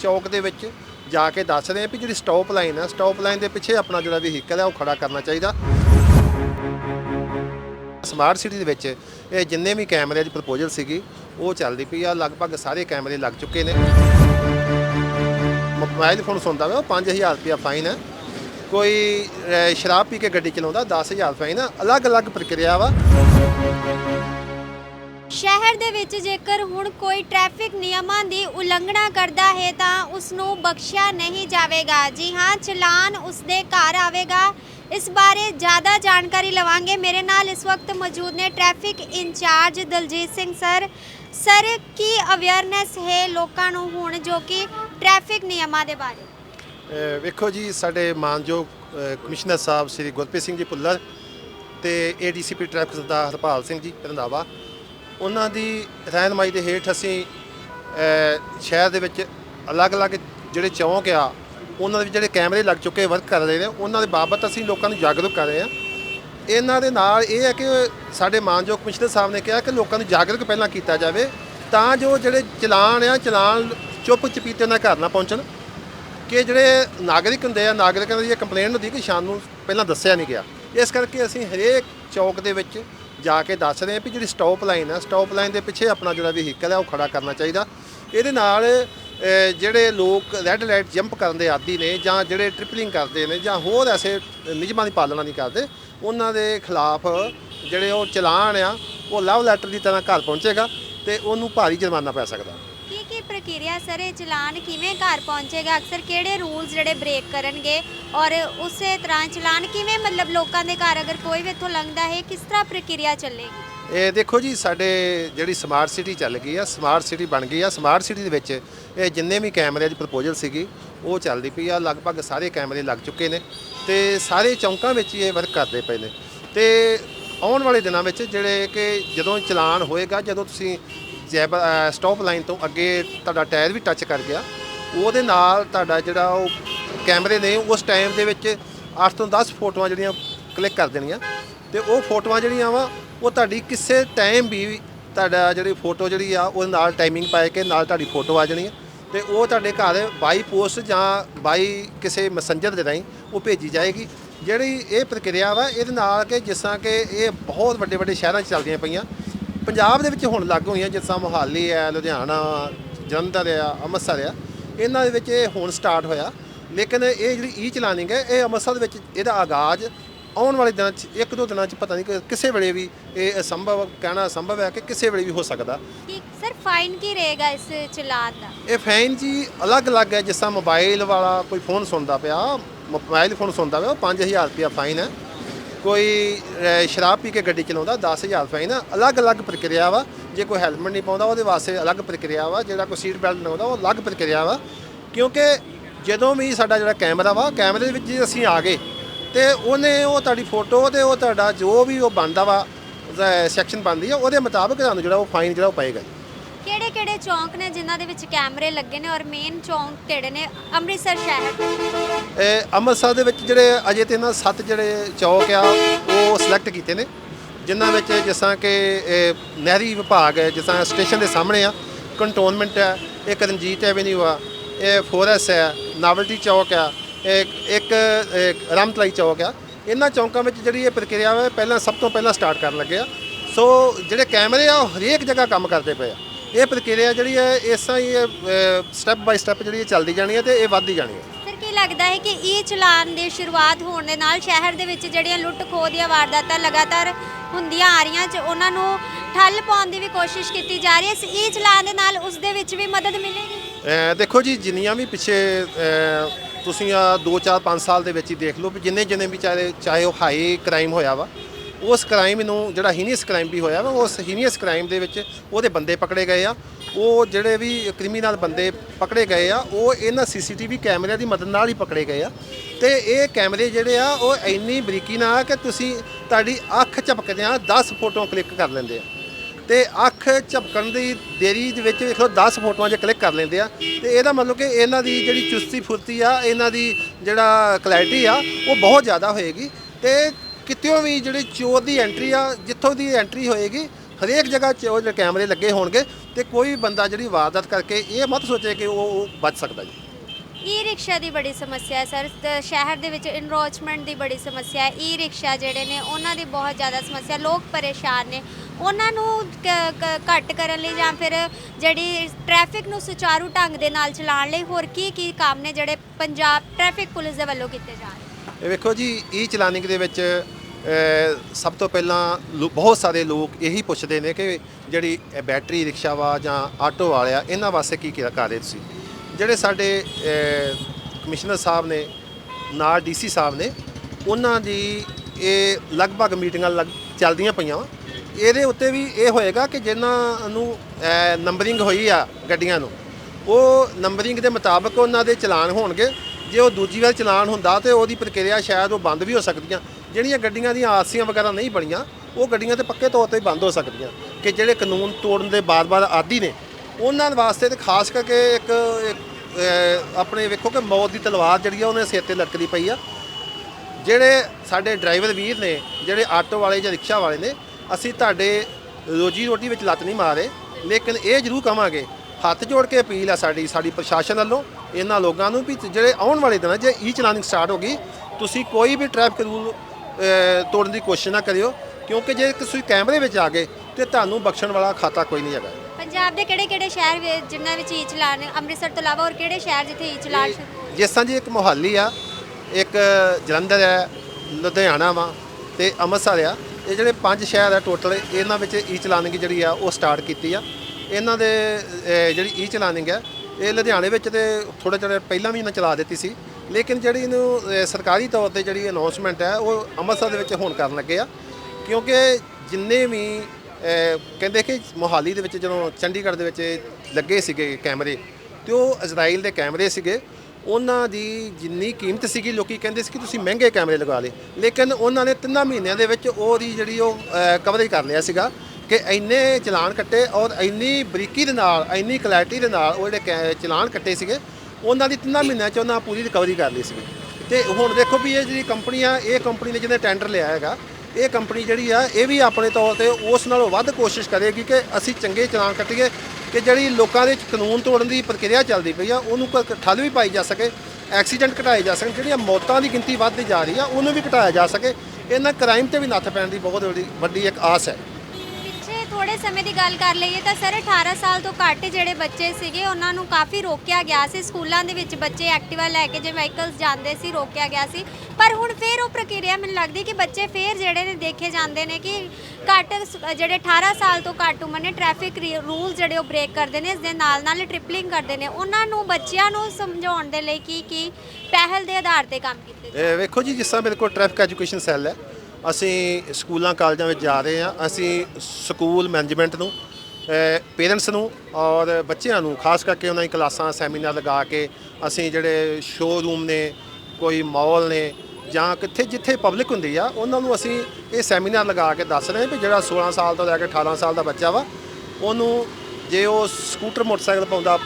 ਚੌਕ ਦੇ ਵਿੱਚ ਜਾ ਕੇ ਦੱਸਦੇ ਆ ਵੀ ਜਿਹੜੀ ਸਟਾਪ ਲਾਈਨ ਹੈ ਸਟਾਪ ਲਾਈਨ ਦੇ ਪਿੱਛੇ ਆਪਣਾ ਜਿਹੜਾ ਵਹੀਕਲ ਹੈ ਉਹ ਖੜਾ ਕਰਨਾ ਚਾਹੀਦਾ। ਸਮਾਰਟ ਸਿਟੀ ਦੇ ਵਿੱਚ ਇਹ ਜਿੰਨੇ ਵੀ ਕੈਮਰੇ ਦੀ ਪ੍ਰਪੋਜ਼ਲ ਸੀਗੀ, ਉਹ ਚੱਲਦੀ ਪਈ ਆ, ਲਗਭਗ ਸਾਰੇ ਕੈਮਰੇ ਲੱਗ ਚੁੱਕੇ ਨੇ। ਮੋਬਾਈਲ ਫੋਨ ਸੁਣਦਾ ਵਾ ਉਹ 5000 ਰੁਪਇਆ ਫਾਈਨ ਹੈ ਕੋਈ ਸ਼ਰਾਬ ਪੀ ਕੇ ਗੱਡੀ ਚਲਾਉਂਦਾ 10000 ਫਾਈਨ ਆ। ਅਲੱਗ-ਅਲੱਗ ਪ੍ਰਕਿਰਿਆ ਵਾ। ਸ਼ਹਿਰ ਦੇ ਵਿੱਚ ਜੇਕਰ ਹੁਣ ਕੋਈ ਟ੍ਰੈਫਿਕ ਨਿਯਮਾਂ ਦੀ ਉਲੰਘਣਾ ਕਰਦਾ ਹੈ ਤਾਂ ਉਸ ਨੂੰ ਬਖਸ਼ਿਆ ਨਹੀਂ ਜਾਵੇਗਾ। ਜੀ ਹਾਂ, ਚਲਾਨ ਉਸ ਦੇ ਘਰ ਆਵੇਗਾ। ਇਸ ਬਾਰੇ ਜ਼ਿਆਦਾ ਜਾਣਕਾਰੀ ਲਵਾਂਗੇ। ਮੇਰੇ ਨਾਲ ਇਸ ਵਕਤ ਮੌਜੂਦ ਨੇ traffic incharge Daljit Singh sir. Sir, ਕੀ ਅਵੇਅਰਨੈਸ ਹੈ ਲੋਕਾਂ ਨੂੰ ਹੁਣ ਜੋ ਕਿ ਟ੍ਰੈਫਿਕ ਨਿਯਮਾਂ ਦੇ ਬਾਰੇ? ਵੇਖੋ ਜੀ, ਸਾਡੇ ਮਾਨਯੋਗ ਕਮਿਸ਼ਨਰ ਸਾਹਿਬ ਸ੍ਰੀ ਗੁਰਪ੍ਰੀਤ ਸਿੰਘ ਜੀ ਭੁੱਲਰ ਤੇ ਏਡੀਸੀਪੀ ਟ੍ਰੈਫਿਕ ਸਰਦਾਰ ਹਰਪਾਲ ਸਿੰਘ ਜੀ, ਰੰਧਾਵਾ। ਉਹਨਾਂ ਦੀ ਰਹਿਨਮਾਈ ਦੇ ਹੇਠ ਅਸੀਂ ਸ਼ਹਿਰ ਦੇ ਵਿੱਚ ਅਲੱਗ-ਅਲੱਗ ਜਿਹੜੇ ਚੌਂਕ ਆ, ਉਹਨਾਂ ਦੇ ਵਿੱਚ ਜਿਹੜੇ ਕੈਮਰੇ ਲੱਗ ਚੁੱਕੇ ਵਰਕ ਕਰ ਰਹੇ ਨੇ, ਉਹਨਾਂ ਦੇ ਬਾਬਤ ਅਸੀਂ ਲੋਕਾਂ ਨੂੰ ਜਾਗਰੂਕ ਕਰ ਰਹੇ ਹਾਂ। ਇਹਨਾਂ ਦੇ ਨਾਲ ਇਹ ਹੈ ਕਿ ਸਾਡੇ ਮਾਨਯੋਗ ਕਮਿਸ਼ਨਰ ਸਾਹਿਬ ਨੇ ਕਿਹਾ ਕਿ ਲੋਕਾਂ ਨੂੰ ਜਾਗਰੂਕ ਪਹਿਲਾਂ ਕੀਤਾ ਜਾਵੇ, ਤਾਂ ਜੋ ਜਿਹੜੇ ਚਲਾਨ ਆ, ਚਲਾਨ ਚੁੱਪ ਚਪੀਤੇ ਨਾਲ ਘਰ ਨਾ ਪਹੁੰਚਣ। ਕਿ ਜਿਹੜੇ ਨਾਗਰਿਕ ਹੁੰਦੇ ਆ, ਨਾਗਰਿਕਾਂ ਦੀ ਇਹ ਕੰਪਲੇਂਟ ਹੁੰਦੀ ਕਿ ਸ਼ਾਮ ਨੂੰ ਪਹਿਲਾਂ ਦੱਸਿਆ ਨਹੀਂ ਗਿਆ। ਇਸ ਕਰਕੇ ਅਸੀਂ ਹਰੇਕ ਚੌਕ ਦੇ ਵਿੱਚ ਜਾ ਕੇ ਦੱਸਦੇ ਹਾਂ ਵੀ ਜਿਹੜੀ ਸਟਾਪ ਲਾਈਨ ਆ ਸਟਾਪ ਲਾਈਨ ਦੇ ਪਿੱਛੇ ਆਪਣਾ ਜਿਹੜਾ ਵਹੀਕਲ ਆ, ਉਹ ਖੜਾ ਕਰਨਾ ਚਾਹੀਦਾ। ਇਹਦੇ ਨਾਲ ਜਿਹੜੇ ਲੋਕ ਰੈੱਡ ਲਾਈਟ ਜੰਪ ਕਰਨ ਦੇ ਆਦੀ ਨੇ ਜਾਂ ਜਿਹੜੇ ਟ੍ਰਿਪਲਿੰਗ ਕਰਦੇ ਨੇ ਜਾਂ ਹੋਰ ਐਸੇ ਨਿਯਮਾਂ ਦੀ ਪਾਲਣਾ ਨਹੀਂ ਕਰਦੇ, ਉਹਨਾਂ ਦੇ ਖਿਲਾਫ ਜਿਹੜੇ ਉਹ ਚਲਾਨ ਆ, ਉਹ ਲਵ ਲੈਟਰ ਦੀ ਤਰ੍ਹਾਂ ਘਰ ਪਹੁੰਚੇਗਾ ਤੇ ਉਹਨੂੰ ਭਾਰੀ ਜੁਰਮਾਨਾ ਪੈ ਸਕਦਾ। ਕੀ ਪ੍ਰਕਿਰਿਆ ਸਰ, ਇਹ ਚਲਾਨ ਕਿਵੇਂ ਘਰ ਪਹੁੰਚੇਗਾ? ਅਕਸਰ ਕਿਹੜੇ ਰੂਲਸ ਜਿਹੜੇ ਬ੍ਰੇਕ ਕਰਨਗੇ? ਔਰ ਉਸੇ ਤਰ੍ਹਾਂ ਚਲਾਨ ਕਿਵੇਂ ਮਤਲਬ ਲੋਕਾਂ ਦੇ ਘਰ ਅਗਰ ਕੋਈ ਵੀ ਇੱਥੋਂ ਲੰਘਦਾ ਹੈ ਕਿਸ ਤਰ੍ਹਾਂ ਪ੍ਰਕਿਰਿਆ ਚੱਲੇਗੀ? ਇਹ ਦੇਖੋ ਜੀ, ਸਾਡੇ ਜਿਹੜੀ ਸਮਾਰਟ ਸਿਟੀ ਚੱਲ ਗਈ ਆ ਸਮਾਰਟ ਸਿਟੀ ਬਣ ਗਈ ਆ। ਸਮਾਰਟ ਸਿਟੀ ਦੇ ਵਿੱਚ ਇਹ ਜਿੰਨੇ ਵੀ ਕੈਮਰੇ ਦੀ ਪ੍ਰਪੋਜ਼ਲ ਸੀਗੀ, ਉਹ ਚੱਲਦੀ ਪਈ ਆ। ਲਗਭਗ ਸਾਰੇ ਕੈਮਰੇ ਲੱਗ ਚੁੱਕੇ ਨੇ ਤੇ ਸਾਰੇ ਚੌਂਕਾਂ ਵਿੱਚ ਹੀ ਇਹ ਵਰਕ ਕਰਦੇ ਪਏ ਨੇ। ਤੇ ਆਉਣ ਵਾਲੇ ਦਿਨਾਂ ਵਿੱਚ ਜਿਹੜੇ ਕਿ ਜਦੋਂ ਚਲਾਨ ਹੋਏਗਾ, ਜਦੋਂ ਤੁਸੀਂ ਜੈਬ ਸਟਾਪ ਲਾਈਨ ਤੋਂ ਅੱਗੇ ਤੁਹਾਡਾ ਟਾਇਰ ਵੀ ਟੱਚ ਕਰ ਗਿਆ। ਉਹਦੇ ਨਾਲ ਤੁਹਾਡਾ ਜਿਹੜਾ ਉਹ ਕੈਮਰੇ ਨੇ ਉਸ ਟਾਈਮ ਦੇ ਵਿੱਚ 8 ਤੋਂ 10 ਫੋਟੋਆਂ ਜਿਹੜੀਆਂ ਕਲਿੱਕ ਕਰ ਦੇਣੀਆਂ। ਤੇ ਉਹ ਫੋਟੋਆਂ ਜਿਹੜੀਆਂ ਵਾ, ਉਹ ਤੁਹਾਡੀ ਕਿਸੇ ਟਾਈਮ ਵੀ ਤੁਹਾਡਾ ਜਿਹੜੀ ਫੋਟੋ ਜਿਹੜੀ ਆ ਉਹਦੇ ਨਾਲ ਟਾਈਮਿੰਗ ਪਾਏ ਕੇ ਨਾਲ ਤੁਹਾਡੀ ਫੋਟੋ ਆ ਜਾਣੀ ਹੈ ਤੇ ਉਹ ਤੁਹਾਡੇ ਘਰ ਬਾਈ ਪੋਸਟ ਜਾਂ ਬਾਈ ਕਿਸੇ ਮੈਸੇਂਜਰ ਦੇ ਰਾਹੀਂ ਉਹ ਭੇਜੀ ਜਾਏਗੀ। ਜਿਹੜੀ ਇਹ ਪ੍ਰਕਿਰਿਆ ਵਾ, ਇਹਦੇ ਨਾਲ ਕਿ ਜਿਸ ਤਰ੍ਹਾਂ ਕਿ ਇਹ ਬਹੁਤ ਵੱਡੇ ਵੱਡੇ ਸ਼ਹਿਰਾਂ 'ਚ ਚੱਲਦੀਆਂ ਪਈਆਂ। ਪੰਜਾਬ ਦੇ ਵਿੱਚ ਹੁਣ ਲਾਗੂ ਹੋਈਆਂ ਜਿਸ ਤਰ੍ਹਾਂ ਮੋਹਾਲੀ ਹੈ ਲੁਧਿਆਣਾ ਜਲੰਧਰ ਆ ਅੰਮ੍ਰਿਤਸਰ ਆ ਇਹਨਾਂ ਦੇ ਵਿੱਚ ਇਹ ਹੁਣ ਸਟਾਰਟ ਹੋਇਆ। ਲੇਕਿਨ ਇਹ ਜਿਹੜੀ ਈ ਚਲਾਨਿੰਗ ਹੈ ਇਹ ਅੰਮ੍ਰਿਤਸਰ ਦੇ ਵਿੱਚ ਇਹਦਾ ਆਗਾਜ਼ ਆਉਣ ਵਾਲੇ ਦਿਨਾਂ 'ਚ ਇੱਕ ਦੋ ਦਿਨਾਂ 'ਚ ਪਤਾ ਨਹੀਂ ਕਿਸੇ ਵੇਲੇ ਵੀ ਇਹ ਸੰਭਵ ਕਹਿਣਾ ਸੰਭਵ ਹੈ ਕਿ ਕਿਸੇ ਵੇਲੇ ਵੀ ਹੋ ਸਕਦਾ। ਕੀ ਸਰ ਫਾਈਨ ਕੀ ਰਹੇਗਾ ਇਸ ਚਲਾਨ ਦਾ? ਇਹ ਫਾਈਨ ਜੀ ਅਲੱਗ-ਅਲੱਗ ਹੈ ਜਿਸ ਤਰ੍ਹਾਂ ਮੋਬਾਈਲ ਵਾਲਾ ਕੋਈ ਫੋਨ ਸੁਣਦਾ ਪਿਆ ਮੋਬਾਈਲ ਫੋਨ ਸੁਣਦਾ ਪਿਆ ਉਹ 5000 ਰੁਪਇਆ ਫਾਈਨ ਹੈ। ਕੋਈ ਸ਼ਰਾਬ ਪੀ ਕੇ ਗੱਡੀ ਚਲਾਉਂਦਾ 10000 ਫਾਈਨ ਅਲੱਗ-ਅਲੱਗ ਪ੍ਰਕਿਰਿਆ ਵਾ। ਜੇ ਕੋਈ ਹੈਲਮਟ ਨਹੀਂ ਪਾਉਂਦਾ, ਉਹਦੇ ਵਾਸਤੇ ਅਲੱਗ ਪ੍ਰਕਿਰਿਆ ਵਾ। ਜਿਹੜਾ ਕੋਈ ਸੀਟ ਬੈਲਟ ਨਹੀਂ ਲਾਉਂਦਾ, ਉਹ ਅਲੱਗ ਪ੍ਰਕਿਰਿਆ ਵਾ। ਕਿਉਂਕਿ ਜਦੋਂ ਵੀ ਸਾਡਾ ਜਿਹੜਾ ਕੈਮਰਾ ਵਾ, ਕੈਮਰੇ ਦੇ ਵਿੱਚ ਜੇ ਅਸੀਂ ਆ ਗਏ, ਤੇ ਉਹਨੇ ਉਹ ਤੁਹਾਡੀ ਫੋਟੋ ਤੇ ਉਹ ਤੁਹਾਡਾ ਜੋ ਵੀ ਉਹ ਬਣਦਾ ਵਾ ਸੈਕਸ਼ਨ ਬਣਦੀ ਆ, ਉਹਦੇ ਮੁਤਾਬਕ ਤੁਹਾਨੂੰ ਜਿਹੜਾ ਉਹ ਫਾਈਨ ਜਿਹੜਾ ਉਹ ਪਏਗਾ ਕਿਹੜੇ ਕਿਹੜੇ ਚੌਂਕ ਨੇ ਜਿਨ੍ਹਾਂ ਦੇ ਵਿੱਚ ਕੈਮਰੇ ਲੱਗੇ ਨੇ ਔਰ ਮੇਨ ਚੌਂਕ ਕਿਹੜੇ ਨੇ? ਅੰਮ੍ਰਿਤਸਰ ਸ਼ਹਿਰ। ਇਹ ਅੰਮ੍ਰਿਤਸਰ ਦੇ ਵਿੱਚ ਜਿਹੜੇ ਅਜੇ ਤੇ ਨਾ ਸੱਤ ਜਿਹੜੇ ਚੌਕ ਆ, ਉਹ ਸਿਲੈਕਟ ਕੀਤੇ ਨੇ, ਜਿਨ੍ਹਾਂ ਵਿੱਚ ਜਿਸ ਤਰ੍ਹਾਂ ਕਿ ਨਹਿਰੀ ਵਿਭਾਗ ਹੈ, ਜਿਸ ਤਰ੍ਹਾਂ ਸਟੇਸ਼ਨ ਦੇ ਸਾਹਮਣੇ ਆ ਕੰਟੋਨਮੈਂਟ ਹੈ, ਇੱਕ ਰਣਜੀਤ ਐਵੇਨਿਊ ਆ, ਇਹ ਫੋਰੈਸ ਹੈ ਨਾਵਲਟੀ ਚੌਕ ਆ ਇੱਕ ਇੱਕ ਰਾਮਤਲਾਈ ਚੌਕ ਆ। ਇਹਨਾਂ ਚੌਂਕਾਂ ਵਿੱਚ ਜਿਹੜੀ ਇਹ ਪ੍ਰਕਿਰਿਆ ਹੈ ਪਹਿਲਾਂ ਸਭ ਤੋਂ ਪਹਿਲਾਂ ਸਟਾਰਟ ਕਰਨ ਲੱਗੇ ਆ। ਸੋ ਜਿਹੜੇ ਕੈਮਰੇ ਆ, ਉਹ ਹਰੇਕ ਜਗ੍ਹਾ ਕੰਮ ਕਰਦੇ ਪਏ ਆ। ਇਹ ਪ੍ਰਕਿਰਿਆ ਜਿਹੜੀ ਹੈ ਇਸ ਹੀ ਸਟੈਪ ਬਾਈ ਸਟੈਪ ਜਿਹੜੀ ਇਹ ਚੱਲਦੀ ਜਾਣੀ ਹੈ ਤੇ ਇਹ ਵੱਧਦੀ ਜਾਣੀ ਹੈ। ਸਰ ਕੀ ਲੱਗਦਾ ਹੈ ਕਿ ਇਹ ਚਲਾਨ ਦੀ ਸ਼ੁਰੂਆਤ ਹੋਣ ਦੇ ਨਾਲ ਸ਼ਹਿਰ ਦੇ ਵਿੱਚ ਜਿਹੜੀਆਂ ਲੁੱਟ ਖੋਹ ਦੀਆਂ ਵਾਰਦਾਤਾਂ ਲਗਾਤਾਰ ਹੁੰਦੀਆਂ ਆ ਰਹੀਆਂ ਚ ਉਹਨਾਂ ਨੂੰ ਠੱਲ ਪਾਉਣ ਦੀ ਵੀ ਕੋਸ਼ਿਸ਼ ਕੀਤੀ ਜਾ ਰਹੀ ਹੈ ਇਸ ਇਹ ਚਲਾਨ ਦੇ ਨਾਲ ਉਸ ਦੇ ਵਿੱਚ ਵੀ ਮਦਦ ਮਿਲੇਗੀ? ਅਹ ਦੇਖੋ ਜੀ ਜਿੰਨੀਆਂ ਵੀ ਪਿੱਛੇ ਅਹ, ਤੁਸੀਂ ਆ 2 4 5 ਸਾਲ ਦੇ ਵਿੱਚ ਹੀ ਦੇਖ ਲਓ ਵੀ ਜਿੰਨੇ ਜਿੰਨੇ ਵੀ ਚਾਹੇ ਚਾਹੇ ਉਹ ਹਾਈ ਕ੍ਰਾਈਮ ਹੋਇਆ ਵਾ ਉਸ ਕ੍ਰਾਈਮ ਨੂੰ, ਜਿਹੜਾ ਹੀਨੀਅਸ ਕ੍ਰਾਈਮ ਵੀ ਹੋਇਆ ਵਾ, ਉਸ ਹੀਨੀਅਸ ਕ੍ਰਾਈਮ ਦੇ ਵਿੱਚ ਉਹਦੇ ਬੰਦੇ ਪਕੜੇ ਗਏ ਆ। ਉਹ ਜਿਹੜੇ ਵੀ ਕ੍ਰਿਮੀਨਲ ਬੰਦੇ ਪਕੜੇ ਗਏ ਆ, ਉਹ ਇਹਨਾਂ ਸੀਸੀਟੀਵੀ ਕੈਮਰਿਆਂ ਦੀ ਮਦਦ ਨਾਲ ਹੀ ਪਕੜੇ ਗਏ ਆ। ਤੇ ਇਹ ਕੈਮਰੇ ਜਿਹੜੇ ਆ, ਉਹ ਇੰਨੀ ਬਰੀਕੀ ਨਾਲ ਕਿ ਤੁਸੀਂ ਤੁਹਾਡੀ ਅੱਖ ਝਪਕਦਿਆਂ 10 ਫੋਟੋਆਂ ਕਲਿੱਕ ਕਰ ਲੈਂਦੇ ਆ। ਤੇ ਅੱਖ ਝਪਕਣ ਦੀ ਦੇਰੀ ਦੇ ਵਿੱਚ ਵੇਖੋ 10 ਫੋਟੋਆਂ ਜੇ ਕਲਿੱਕ ਕਰ ਲੈਂਦੇ ਆ। ਤੇ ਇਹਦਾ ਮਤਲਬ ਕਿ ਇਹਨਾਂ ਦੀ ਜਿਹੜੀ ਚੁਸਤੀ ਫੁਰਤੀ ਆ, ਇਹਨਾਂ ਦੀ ਜਿਹੜਾ ਕਲੈਰਿਟੀ ਆ, ਉਹ ਬਹੁਤ ਜ਼ਿਆਦਾ ਹੋਏਗੀ। ਤੇ ਕਿਤਿਓਂ ਵੀ ਜਿਹੜੀ ਚੋਰ ਦੀ ਐਂਟਰੀ ਆ ਜਿੱਥੋਂ ਦੀ ਐਂਟਰੀ ਹੋਏਗੀ ਹਰੇਕ ਜਗ੍ਹਾ 'ਚ ਉਹ ਜਿਹੜੇ ਕੈਮਰੇ ਲੱਗੇ ਹੋਣਗੇ ਤੇ ਕੋਈ ਵੀ ਬੰਦਾ ਜਿਹੜੀ ਵਾਰਦਾਤ ਕਰਕੇ ਇਹ ਮਤ ਸੋਚੇ ਕਿ ਉਹ ਉਹ ਬਚ ਸਕਦਾ ਜੀ। ਈ ਰਿਕਸ਼ਾ ਦੀ ਬੜੀ ਸਮੱਸਿਆ ਹੈ ਸਰ। ਤੇ ਸ਼ਹਿਰ ਦੇ ਵਿੱਚ ਇਨਰੋਚਮੈਂਟ ਦੀ ਬੜੀ ਸਮੱਸਿਆ ਹੈ। ਈ ਰਿਕਸ਼ਾ ਜਿਹੜੇ ਨੇ ਉਹਨਾਂ ਦੀ ਬਹੁਤ ਜ਼ਿਆਦਾ ਸਮੱਸਿਆ। ਲੋਕ ਪਰੇਸ਼ਾਨ ਨੇ। ਉਹਨਾਂ ਨੂੰ ਕ- ਕ- ਘੱਟ ਕਰਨ ਲਈ ਜਾਂ ਫਿਰ ਜਿਹੜੀ ਟ੍ਰੈਫਿਕ ਨੂੰ ਸੁਚਾਰੂ ਢੰਗ ਦੇ ਨਾਲ ਚਲਾਉਣ ਲਈ ਹੋਰ ਕੀ ਕੀ ਕੰਮ ਨੇ ਜਿਹੜੇ ਪੰਜਾਬ ਟ੍ਰੈਫਿਕ ਪੁਲਿਸ ਦੇ ਵੱਲੋਂ ਕੀਤੇ ਜਾ ਰਹੇ ਇਹ ਵੇਖੋ ਜੀ ਈ ਚਲਾਨਿੰਗ ਦੇ ਵਿੱਚ ਸਭ ਤੋਂ ਪਹਿਲਾਂ ਲੋ- ਬਹੁਤ ਸਾਰੇ ਲੋਕ ਇਹੀ ਪੁੱਛਦੇ ਨੇ ਕਿ ਜਿਹੜੀ ਬੈਟਰੀ ਰਿਕਸ਼ਾ ਵਾ ਜਾਂ ਆਟੋ ਵਾਲਿਆ ਇਹਨਾਂ ਵਾਸਤੇ ਕੀ ਕੀ ਕਰ ਰਹੇ ਤੁਸੀਂ? ਜਿਹੜੇ ਸਾਡੇ ਕਮਿਸ਼ਨਰ ਸਾਹਿਬ ਨੇ, ਨਾਲ ਡੀਸੀ ਸਾਹਿਬ ਨੇ, ਉਹਨਾਂ ਦੀ ਇਹ ਲਗਭਗ ਮੀਟਿੰਗਾਂ ਲੱਗ ਚੱਲਦੀਆਂ ਪਈਆਂ। ਵਾ ਇਹਦੇ ਉੱਤੇ ਵੀ ਇਹ ਹੋਏਗਾ ਕਿ ਜਿਨ੍ਹਾਂ ਨੂੰ ਨੰਬਰਿੰਗ ਹੋਈ ਆ ਗੱਡੀਆਂ ਨੂੰ, ਉਹ ਨੰਬਰਿੰਗ ਦੇ ਮੁਤਾਬਕ ਉਹਨਾਂ ਦੇ ਚਲਾਨ ਹੋਣਗੇ। ਜੇ ਉਹ ਦੂਜੀ ਵਾਰ ਚਲਾਨ ਹੁੰਦਾ ਤੇ ਉਹਦੀ ਪ੍ਰਕਿਰਿਆ ਸ਼ਾਇਦ ਉਹ ਬੰਦ ਵੀ ਹੋ ਸਕਦੀਆਂ। ਜਿਹੜੀਆਂ ਗੱਡੀਆਂ ਦੀਆਂ ਆਰਸੀਆਂ ਵਗੈਰਾ ਨਹੀਂ ਬਣੀਆਂ, ਉਹ ਗੱਡੀਆਂ ਤੇ ਪੱਕੇ ਤੌਰ ਤੇ ਬੰਦ ਹੋ ਸਕਦੀਆਂ ਕਿ ਜਿਹੜੇ ਕਾਨੂੰਨ ਤੋੜਨ ਦੇ ਬਾਰ-ਬਾਰ ਆਦੀ ਨੇ। ਉਹਨਾਂ ਵਾਸਤੇ ਤੇ ਖਾਸ ਕਰਕੇ ਇੱਕ ਆਪਣੇ ਵੇਖੋ ਕਿ ਮੌਤ ਦੀ ਤਲਵਾਰ ਜਿਹੜੀ ਆ, ਉਹਨੇ ਸਿਰ ਤੇ ਲਟਕਦੀ ਪਈ ਆ। ਜਿਹੜੇ ਸਾਡੇ ਡਰਾਈਵਰ ਵੀਰ ਨੇ, ਜਿਹੜੇ ਆਟੋ ਵਾਲੇ ਜਾਂ ਰਿਕਸ਼ਾ ਵਾਲੇ ਨੇ, ਅਸੀਂ ਤੁਹਾਡੇ ਰੋਜੀ ਰੋਟੀ ਵਿੱਚ ਲੱਤ ਨਹੀਂ ਮਾਰੇ, ਲੇਕਿਨ ਇਹ ਜ਼ਰੂਰ ਕਵਾਂਗੇ, ਹੱਥ ਜੋੜ ਕੇ ਅਪੀਲ ਆ ਸਾਡੀ ਸਾਡੀ ਪ੍ਰਸ਼ਾਸਨ ਵੱਲੋਂ, ਇਹਨਾਂ ਲੋਕਾਂ ਨੂੰ ਵੀ ਜਿਹੜੇ ਆਉਣ ਵਾਲੇ ਦਿਨਾਂ 'ਚ ਜੇ ਈ ਚਲਾਨਿੰਗ ਸਟਾਰਟ ਹੋ ਗਈ, ਤੁਸੀਂ ਕੋਈ ਵੀ ਟ੍ਰੈਫਿਕ ਰੂਲ ਤੋੜਨ ਦੀ ਕੋਸ਼ਿਸ਼ ਨਾ ਕਰਿਓ ਕਿਉਂਕਿ ਜੇ ਤੁਸੀਂ ਕੈਮਰੇ ਵਿੱਚ ਆ ਗਏ ਤੇ ਤੁਹਾਨੂੰ ਬਖਸ਼ਣ ਵਾਲਾ ਖਾਤਾ ਕੋਈ ਨਹੀਂ ਹੈਗਾ। ਪੰਜਾਬ ਦੇ ਕਿਹੜੇ ਕਿਹੜੇ ਸ਼ਹਿਰ ਵਿੱਚ ਜਿਨ੍ਹਾਂ ਵਿੱਚ ਈ ਚਲਾਨ ਅੰਮ੍ਰਿਤਸਰ ਤੋਂ ਇਲਾਵਾ ਹੋਰ ਕਿਹੜੇ ਸ਼ਹਿਰ ਜਿੱਥੇ ਈ ਚਲਾਨ ਜਿਸ ਤਰ੍ਹਾਂ ਜੀ ਇੱਕ ਮੁਹਾਲੀ ਆ ਇੱਕ ਜਲੰਧਰ ਹੈ ਲੁਧਿਆਣਾ ਵਾ ਤੇ ਅੰਮ੍ਰਿਤਸਰ ਆ ਇਹ ਜਿਹੜੇ ਪੰਜ ਸ਼ਹਿਰ ਆ ਟੋਟਲ ਇਹਨਾਂ ਵਿੱਚ ਈ ਚਲਾਨਿੰਗ ਜਿਹੜੀ ਆ ਉਹ ਸਟਾਰਟ ਕੀਤੀ ਆ। ਇਹਨਾਂ ਦੇ ਅਹ, ਜਿਹੜੀ ਈ ਚਲਾਨਿੰਗ ਹੈ ਇਹ ਲੁਧਿਆਣੇ ਵਿੱਚ ਤੇ ਥੋੜਾ ਜਿਹਾ ਪਹਿਲਾਂ ਵੀ ਇਹਨਾਂ ਚਲਾ ਦਿੱਤੀ ਸੀ। ਲੇਕਿਨ ਜਿਹੜੀ ਇਹਨੂੰ ਅਹ, ਸਰਕਾਰੀ ਤੌਰ ਤੇ ਜਿਹੜੀ ਅਨਾਉਂਸਮੈਂਟ ਹੈ ਉਹ ਅੰਮ੍ਰਿਤਸਰ ਦੇ ਵਿੱਚ ਹੁਣ ਕਰਨ ਲੱਗੇ ਆ। ਕਿਉਂਕਿ ਜਿੰਨੇ ਵੀ ਅਹ, ਕਹਿੰਦੇ ਕਿ ਮੋਹਾਲੀ ਦੇ ਵਿੱਚ ਜਦੋਂ ਚੰਡੀਗੜ੍ਹ ਦੇ ਵਿੱਚ ਲੱਗੇ ਸੀਗੇ ਕੈਮਰੇ ਤੇ ਉਹ ਇਜ਼ਰਾਈਲ ਦੇ ਕੈਮਰੇ ਸੀਗੇ ਉਹਨਾਂ ਦੀ ਜਿੰਨੀ ਕੀਮਤ ਸੀਗੀ ਲੋਕੀ ਕਹਿੰਦੇ ਸੀ ਕਿ ਤੁਸੀਂ ਮਹਿੰਗੇ ਕੈਮਰੇ ਲਗਾ ਲਏ। ਲੇਕਿਨ ਉਹਨਾਂ ਨੇ ਤਿੰਨਾਂ ਮਹੀਨਿਆਂ ਦੇ ਵਿੱਚ ਉਹਦੀ ਜਿਹੜੀ ਉਹ ਕਵਰੇਜ ਕਰ ਲਿਆ ਸੀਗਾ ਕਿ ਇੰਨੇ ਚਲਾਨ ਕੱਟੇ ਔਰ ਇੰਨੀ ਬਰੀਕੀ ਦੇ ਨਾਲ ਇੰਨੀ ਕਲੈਰਿਟੀ ਦੇ ਨਾਲ ਉਹ ਜਿਹੜੇ ਕੈ- ਚਲਾਨ ਕੱਟੇ ਸੀਗੇ ਉਹਨਾਂ ਦੀ ਤਿੰਨਾਂ ਮਹੀਨਿਆਂ 'ਚ ਉਹਨਾਂ ਪੂਰੀ ਰਿਕਵਰੀ ਕਰ ਲਈ ਸੀਗੀ। ਤੇ ਹੁਣ ਦੇਖੋ ਵੀ ਇਹ ਜਿਹੜੀ ਕੰਪਨੀ ਆ ਇਹ ਕੰਪਨੀ ਨੇ ਜਿਹਨੇ ਟੈਂਡਰ ਲਿਆ ਹੈਗਾ, ਇਹ ਕੰਪਨੀ ਜਿਹੜੀ ਆ, ਇਹ ਵੀ ਆਪਣੇ ਤੌਰ ਤੇ ਉਸ ਨਾਲੋਂ ਵੱਧ ਕੋਸ਼ਿਸ਼ ਕਰੇਗੀ ਕਿ ਅਸੀਂ ਚੰਗੇ ਚਲਾਨ ਕੱਟੀਏ, ਕਿ ਜਿਹੜੀ ਲੋਕਾਂ ਦੇ ਕਾਨੂੰਨ ਤੋੜਨ ਦੀ ਪ੍ਰਕਿਰਿਆ ਚੱਲਦੀ ਪਈ ਆ, ਉਹਨੂੰ ਠੱਲ ਵੀ ਪਾਈ ਜਾ ਸਕੇ ਐਕਸੀਡੈਂਟ ਘਟਾਏ ਜਾ ਸਕਣ, ਜਿਹੜੀਆਂ ਮੌਤਾਂ ਦੀ ਗਿਣਤੀ ਵੱਧਦੀ ਜਾ ਰਹੀ ਆ, ਉਹਨੂੰ ਵੀ ਘਟਾਇਆ ਜਾ ਸਕੇ। ਇਹਨਾਂ ਕ੍ਰਾਈਮ ਤੇ ਵੀ ਨੱਥ ਪੈਣ ਦੀ ਬਹੁਤ ਵੱਡੀ ਵੱਡੀ ਇੱਕ ਆਸ ਹੈ। ਥੋੜੇ ਸਮੇਂ ਦੀ ਗੱਲ ਕਰ ਲਈਏ ਤਾਂ ਸਰ 18 ਸਾਲ ਤੋਂ ਘੱਟ ਜਿਹੜੇ ਬੱਚੇ ਸੀਗੇ, ਉਹਨਾਂ ਨੂੰ ਕਾਫੀ ਰੋਕਿਆ ਗਿਆ ਸੀ। ਸਕੂਲਾਂ ਦੇ ਵਿੱਚ ਬੱਚੇ ਐਕਟਿਵਾ ਲੈ ਕੇ ਜੇ ਵਹੀਕਲਸ ਜਾਂਦੇ ਸੀ, ਰੋਕਿਆ ਗਿਆ ਸੀ। ਪਰ ਹੁਣ ਫੇਰ ਉਹ ਪ੍ਰਕਿਰਿਆ ਮੈਨੂੰ ਲੱਗਦੀ ਕਿ ਬੱਚੇ ਫੇਰ ਜਿਹੜੇ ਨੇ ਦੇਖੇ ਜਾਂਦੇ ਨੇ ਕਿ ਘੱਟ ਸ- ਜਿਹੜੇ 18 ਸਾਲ ਤੋਂ ਘੱਟ ਉਮਰ ਨੇ, ਟ੍ਰੈਫਿਕ ਰੂਲ ਜਿਹੜੇ ਉਹ ਬ੍ਰੇਕ ਕਰਦੇ ਨੇ, ਇਸ ਦੇ ਨਾਲ ਨਾਲ ਟ੍ਰਿਪਲਿੰਗ ਕਰਦੇ ਨੇ। ਉਹਨਾਂ ਨੂੰ, ਬੱਚਿਆਂ ਨੂੰ ਸਮਝਾਉਣ ਦੇ ਲਈ ਕੀ ਕੀ ਪਹਿਲ ਦੇ ਆਧਾਰ ਤੇ ਕੰਮ ਕੀਤੇ ਇਹ ਵੇਖੋ ਜੀ, ਜਿਸ ਤਰ੍ਹਾਂ ਮੇਰੇ ਕੋਲ ਟ੍ਰੈਫਿਕ ਐਜੂਕੇਸ਼ਨ ਸੈੱਲ ਹੈ। ਅਸੀਂ ਸਕੂਲਾਂ ਕਾਲਜਾਂ ਵਿੱਚ ਜਾ ਰਹੇ ਹਾਂ। ਅਸੀਂ ਸਕੂਲ ਮੈਨੇਜਮੈਂਟ ਨੂੰ ਪੇਰੈਂਟਸ ਨੂੰ ਔਰ ਬੱਚਿਆਂ ਨੂੰ, ਖਾਸ ਕਰਕੇ ਉਹਨਾਂ ਦੀ ਕਲਾਸਾਂ, ਸੈਮੀਨਾਰ ਲਗਾ ਕੇ ਅਸੀਂ ਜਿਹੜੇ ਸ਼ੋਰੂਮ ਨੇ, ਕੋਈ ਮਾਲ ਨੇ ਜਾਂ ਕਿੱਥੇ ਜਿੱਥੇ ਪਬਲਿਕ ਹੁੰਦੀ ਆ, ਉਹਨਾਂ ਨੂੰ ਅਸੀਂ ਇਹ ਸੈਮੀਨਾਰ ਲਗਾ ਕੇ ਦੱਸ ਰਹੇ ਵੀ ਜਿਹੜਾ 16 ਸਾਲ ਤੋਂ ਲੈ ਕੇ 18 ਸਾਲ ਦਾ ਬੱਚਾ ਵਾ, ਉਹਨੂੰ ਜੇ ਉਹ ਸਕੂਟਰ, ਮੋਟਰਸਾਈਕਲ ਪਾਉਂਦਾ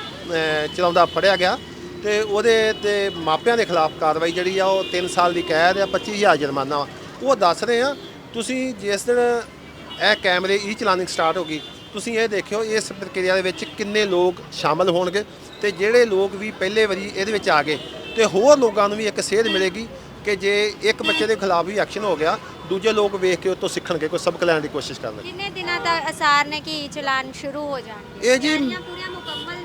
ਚਲਾਉਂਦਾ, ਫੜਿਆ ਗਿਆ ਤੇ ਉਹਦੇ ਤੇ ਮਾਪਿਆਂ ਦੇ ਖਿਲਾਫ ਕਾਰਵਾਈ ਜਿਹੜੀ ਆ, ਉਹ 3 ਸਾਲ ਦੀ ਕੈਦ ਆ 25000 ਜੁਰਮਾਨਾ ਵਾ। ਉਹ ਦੱਸ ਰਹੇ ਆ ਤੁਸੀਂ ਜਿਸ ਦਿਨ ਇਹ ਕੈਮਰੇ ਈ ਚਲਾਨਿੰਗ ਸਟਾਰਟ ਹੋ ਗਈ ਤੁਸੀਂ ਇਹ ਦੇਖਿਓ ਇਸ ਪ੍ਰਕਿਰਿਆ ਦੇ ਵਿੱਚ ਕਿੰਨੇ ਲੋਕ ਸ਼ਾਮਲ ਹੋਣਗੇ ਤੇ ਜਿਹੜੇ ਲੋਕ ਵੀ ਪਹਿਲੇ ਵਾਰੀ ਇਹਦੇ ਵਿੱਚ ਆ ਗਏ ਤੇ ਹੋਰ ਲੋਕਾਂ ਨੂੰ ਵੀ ਇੱਕ ਸੇਧ ਮਿਲੇਗੀ ਕਿ ਜੇ ਇੱਕ ਬੱਚੇ ਦੇ ਖਿਲਾਫ ਵੀ ਐਕਸ਼ਨ ਹੋ ਗਿਆ ਦੂਜੇ ਲੋਕ ਵੇਖ ਕੇ ਉਹ ਤੋਂ ਸਿੱਖਣਗੇ ਕੋਈ ਸਬਕ ਲੈਣ ਦੀ ਕੋਸ਼ਿਸ਼ ਕਰਨਗੇ। ਕਿੰਨੇ ਦਿਨਾਂ ਦਾ ਅਸਾਰ ਨੇ ਕਿ ਚਲਾਨ ਸ਼ੁਰੂ ਹੋ ਜਾਣਗੇ? ਇਹ ਜੀ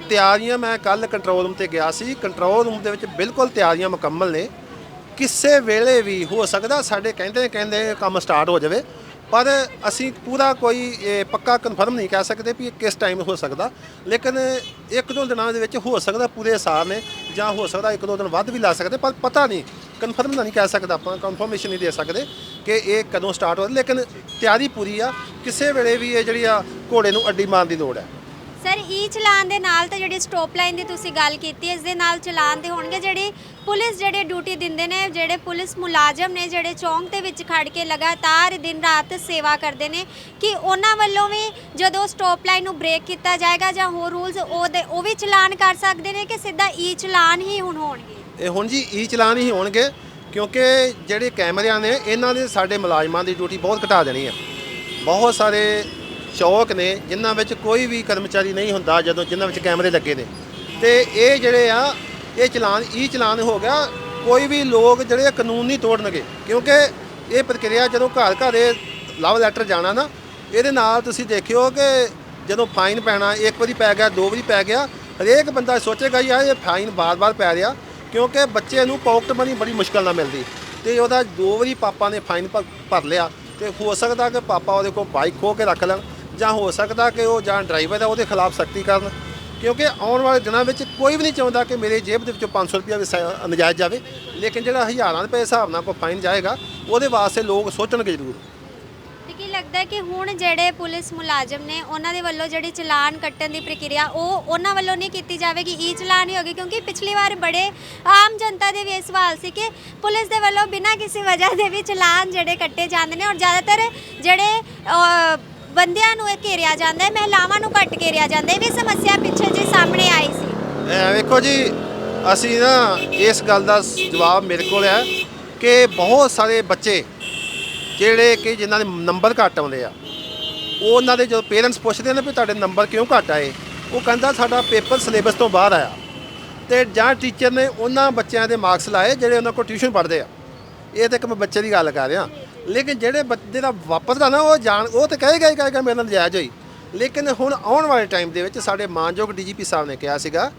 ਤਿਆਰੀਆਂ ਮੈਂ ਕੱਲ ਕੰਟਰੋਲ ਰੂਮ ਤੇ ਗਿਆ ਸੀ ਕੰਟਰੋਲ ਰੂਮ ਦੇ ਵਿੱਚ ਬਿਲਕੁਲ ਤਿਆਰੀਆਂ ਮੁਕੰਮਲ ਨੇ। ਕਿਸੇ ਵੇਲੇ ਵੀ ਹੋ ਸਕਦਾ ਸਾਡੇ ਕਹਿੰਦੇ ਕਹਿੰਦੇ ਕੰਮ ਸਟਾਰਟ ਹੋ ਜਾਵੇ, ਪਰ ਅਸੀਂ ਪੂਰਾ ਕੋਈ, ਇਹ ਪੱਕਾ ਕਨਫਰਮ ਨਹੀਂ ਕਹਿ ਸਕਦੇ ਵੀ ਇਹ ਕਿਸ ਟਾਈਮ ਹੋ ਸਕਦਾ। ਲੇਕਿਨ ਇੱਕ ਦੋ ਦਿਨਾਂ ਦੇ ਵਿੱਚ ਹੋ ਸਕਦਾ ਪੂਰੇ ਅਸਾਰ ਨੇ, ਜਾਂ ਹੋ ਸਕਦਾ ਇੱਕ ਦੋ ਦਿਨ ਵੱਧ ਵੀ ਲਾ ਸਕਦੇ, ਪਰ ਪਤਾ ਨਹੀਂ ਕਨਫਰਮ ਨਹੀਂ ਕਹਿ ਸਕਦਾ ਆਪਾਂ ਕਨਫਰਮੇਸ਼ਨ ਨਹੀਂ ਦੇ ਸਕਦੇ ਕਿ ਇਹ ਕਦੋਂ ਸਟਾਰਟ ਹੋ ਲੇਕਿਨ ਤਿਆਰੀ ਪੂਰੀ ਆ, ਕਿਸੇ ਵੇਲੇ ਵੀ ਇਹ ਜਿਹੜੀ ਆ ਘੋੜੇ ਨੂੰ ਅੱਡੀ ਮਾਰਨ ਦੀ ਲੋੜ ਹੈ। ਸਰ, ਈ ਚਲਾਨ ਦੇ ਨਾਲ ਤਾਂ ਜਿਹੜੀ ਸਟਾਪ ਲਾਈਨ ਦੀ ਤੁਸੀਂ ਗੱਲ ਕੀਤੀ, ਇਸ ਦੇ ਨਾਲ ਚਲਾਨ ਦੇ ਹੋਣਗੇ ਜਿਹੜੀ ਪੁਲਿਸ ਜਿਹੜੇ ਡਿਊਟੀ ਦਿੰਦੇ ਨੇ, ਜਿਹੜੇ ਪੁਲਿਸ ਮੁਲਾਜ਼ਮ ਨੇ, ਜਿਹੜੇ ਚੌਂਕ ਦੇ ਵਿੱਚ ਖੜ ਕੇ ਲਗਾਤਾਰ ਦਿਨ ਰਾਤ ਸੇਵਾ ਕਰਦੇ ਨੇ, ਕਿ ਉਹਨਾਂ ਵੱਲੋਂ ਵੀ ਜਦੋਂ ਸਟਾਪ ਲਾਈਨ ਨੂੰ ਬ੍ਰੇਕ ਕੀਤਾ ਜਾਏਗਾ ਜਾਂ ਹੋਰ ਰੂਲਸ ਉਹਦੇ, ਉਹ ਵੀ ਚਲਾਨ ਕਰ ਸਕਦੇ ਨੇ ਕਿ ਸਿੱਧਾ ਈ ਚਲਾਨ ਹੀ ਹੁਣ ਹੋਣਗੇ? ਇਹ ਹੁਣ ਜੀ ਈ ਚਲਾਨ ਹੀ ਹੋਣਗੇ, ਕਿਉਂਕਿ ਜਿਹੜੇ ਕੈਮਰਿਆਂ ਨੇ, ਇਹਨਾਂ ਦੇ ਸਾਡੇ ਮੁਲਾਜ਼ਮਾਂ ਦੀ ਡਿਊਟੀ ਬਹੁਤ ਘਟਾ ਦੇਣੀ ਹੈ। ਬਹੁਤ ਸਾਰੇ ਚੌਕ ਨੇ, ਜਿਨ੍ਹਾਂ ਵਿੱਚ ਕੋਈ ਵੀ ਕਰਮਚਾਰੀ ਨਹੀਂ ਹੁੰਦਾ ਜਦੋਂ ਜਿਨ੍ਹਾਂ ਵਿੱਚ ਕੈਮਰੇ ਲੱਗੇ ਨੇ। ਤੇ ਇਹ ਜਿਹੜੇ ਆ, ਇਹ ਚਲਾਨ ਈ ਚਲਾਨ ਹੋ ਗਿਆ, ਕੋਈ ਵੀ ਲੋਕ ਜਿਹੜੇ ਆ ਕਾਨੂੰਨ ਨਹੀਂ ਤੋੜਨਗੇ। ਕਿਉਂਕਿ ਇਹ ਪ੍ਰਕਿਰਿਆ ਜਦੋਂ ਘਰ ਘਰ ਇਹ ਲਵ ਲੈਟਰ ਜਾਣਾ ਨਾ, ਇਹਦੇ ਨਾਲ ਤੁਸੀਂ ਦੇਖਿਓ ਕਿ ਜਦੋਂ ਫਾਈਨ ਪੈਣਾ, ਇੱਕ ਵਾਰੀ ਪੈ ਗਿਆ, ਦੋ ਵਾਰੀ ਪੈ ਗਿਆ, ਹਰੇਕ ਬੰਦਾ ਸੋਚੇਗਾ ਯਾਰ ਇਹ ਫਾਈਨ ਬਾਰ-ਬਾਰ ਪੈ ਰਿਹਾ, ਕਿਉਂਕਿ ਬੱਚੇ ਨੂੰ ਪਾਕਟ ਮਨੀ ਬੜੀ ਮੁਸ਼ਕਲ ਨਾਲ ਮਿਲਦੀ। ਤੇ ਉਹਦਾ ਦੋ ਵਾਰੀ ਪਾਪਾ ਨੇ ਫਾਈਨ ਭਰ- ਭਰ ਲਿਆ, ਤੇ ਹੋ ਸਕਦਾ ਕਿ ਪਾਪਾ ਉਹਦੇ ਕੋਲ ਬਾਈਕ ਖੋ ਕੇ ਰੱਖ ਲੈਣ। ਜਾਂ ਹੋ ਸਕਦਾ ਕਿ ਉਹ ਜਾਂ ਡਰਾਈਵਰ ਹੈ ਉਹਦੇ ਖਿਲਾਫ ਸਖਤੀ ਕਰਨ ਕਿਉਂਕਿ ਆਉਣ ਵਾਲੇ ਦਿਨਾਂ ਵਿੱਚ ਕੋਈ ਵੀ ਨਹੀਂ ਚਾਹੁੰਦਾ ਕਿ ਮੇਰੇ ਜੇਬ ਦੇ ਵਿੱਚੋਂ 500 ਰੁਪਇਆ ਵੀ ਸ- ਨਜਾਇਜ਼ ਜਾਵੇ ਲੇਕਿਨ ਜਿਹੜਾ ਹਜ਼ਾਰਾਂ ਰੁਪਏ ਹਿਸਾਬ ਨਾਲ ਕੋਈ ਫਾਈਨ ਜਾਏਗਾ ਉਹਦੇ ਵਾਸਤੇ ਲੋਕ ਸੋਚਣਗੇ ਜ਼ਰੂਰ। ਤੇ ਕੀ ਲੱਗਦਾ ਹੈ ਕਿ ਹੁਣ ਜਿਹੜੇ ਪੁਲਿਸ ਮੁਲਾਜ਼ਮ ਨੇ ਉਹਨਾਂ ਦੇ ਵੱਲੋਂ ਜਿਹੜੀ ਚਲਾਨ ਕੱਟਣ ਦੀ ਪ੍ਰਕਿਰਿਆ ਉਹ ਉਹਨਾਂ ਵੱਲੋਂ ਨਹੀਂ ਕੀਤੀ ਜਾਵੇਗੀ? ਈ ਚਲਾਨ ਹੀ ਹੋਗੀ ਕਿਉਂਕਿ ਪਿਛਲੀ ਵਾਰ ਬੜੇ ਆਮ ਜਨਤਾ ਦੇ ਵੀ ਇਹ ਸਵਾਲ ਸੀ ਕਿ ਪੁਲਿਸ ਦੇ ਵੱਲੋਂ ਬਿਨਾਂ ਕਿਸੇ ਵਜ੍ਹਾ ਦੇ ਵੀ ਚਲਾਨ ਜਿਹੜੇ ਕੱਟੇ ਜਾਂਦੇ ਨੇ ਔਰ ਜ਼ਿਆਦਾਤਰ ਜਿਹੜੇ ਅਹ, ਬੰਦਿਆਂ ਨੂੰ ਇਹ ਘੇਰਿਆ ਜਾਂਦਾ ਹੈ, ਮਹਿਲਾਵਾਂ ਨੂੰ ਘੱਟ ਘੇਰਿਆ ਜਾਂਦਾ ਹੈ। ਵੀ ਸਮੱਸਿਆ ਪਿੱਛੇ ਜੇ ਸਾਹਮਣੇ ਆਈ ਸੀ। ਐ ਵੇਖੋ ਜੀ, ਅਸੀਂ ਨਾ ਇਸ ਗੱਲ ਦਾ ਜਵਾਬ ਮੇਰੇ ਕੋਲ ਹੈ ਕਿ ਬਹੁਤ ਸਾਰੇ ਬੱਚੇ ਜਿਹੜੇ ਕਿ ਜਿਨ੍ਹਾਂ ਦੇ ਨੰਬਰ ਘੱਟ ਆਉਂਦੇ ਆ ਉਹ ਉਹਨਾਂ ਦੇ ਜਦੋਂ ਪੇਰੈਂਟਸ ਪੁੱਛਦੇ ਨੇ ਵੀ ਤੁਹਾਡੇ ਨੰਬਰ ਕਿਉਂ ਘੱਟ ਆਏ, ਉਹ ਕਹਿੰਦਾ ਸਾਡਾ ਪੇਪਰ ਸਿਲੇਬਸ ਤੋਂ ਬਾਹਰ ਆਇਆ। ਤੇ ਜਾਂ ਟੀਚਰ ਨੇ ਉਹਨਾਂ ਬੱਚਿਆਂ ਦੇ ਮਾਰਕਸ ਲਾਏ ਜਿਹੜੇ ਉਹਨਾਂ ਕੋਲ ਟਿਊਸ਼ਨ ਪੜ੍ਹਦੇ ਆ। ਇਹ ਤਾਂ ਇੱਕ ਮੈਂ ਬੱਚੇ ਦੀ ਗੱਲ ਕਰ ਰਿਹਾ। ਲੇਕਿਨ ਜਿਹੜੇ ਬੱਚੇ ਦਾ ਵਾਪਰਦਾ ਨਾ ਉਹ ਜਾਣ, ਉਹ ਤਾਂ ਕਹੇਗਾ ਹੀ ਕਹੇਗਾ ਮੇਰੇ ਨਾਲ ਨਜਾਇਜ਼ ਹੋਈ। ਲੇਕਿਨ ਹੁਣ ਆਉਣ ਵਾਲੇ ਟਾਈਮ ਦੇ ਵਿੱਚ ਸਾਡੇ ਮਾਨਯੋਗ ਡੀਜੀਪੀ ਸਾਹਿਬ ਨੇ ਕਿਹਾ ਸੀਗਾ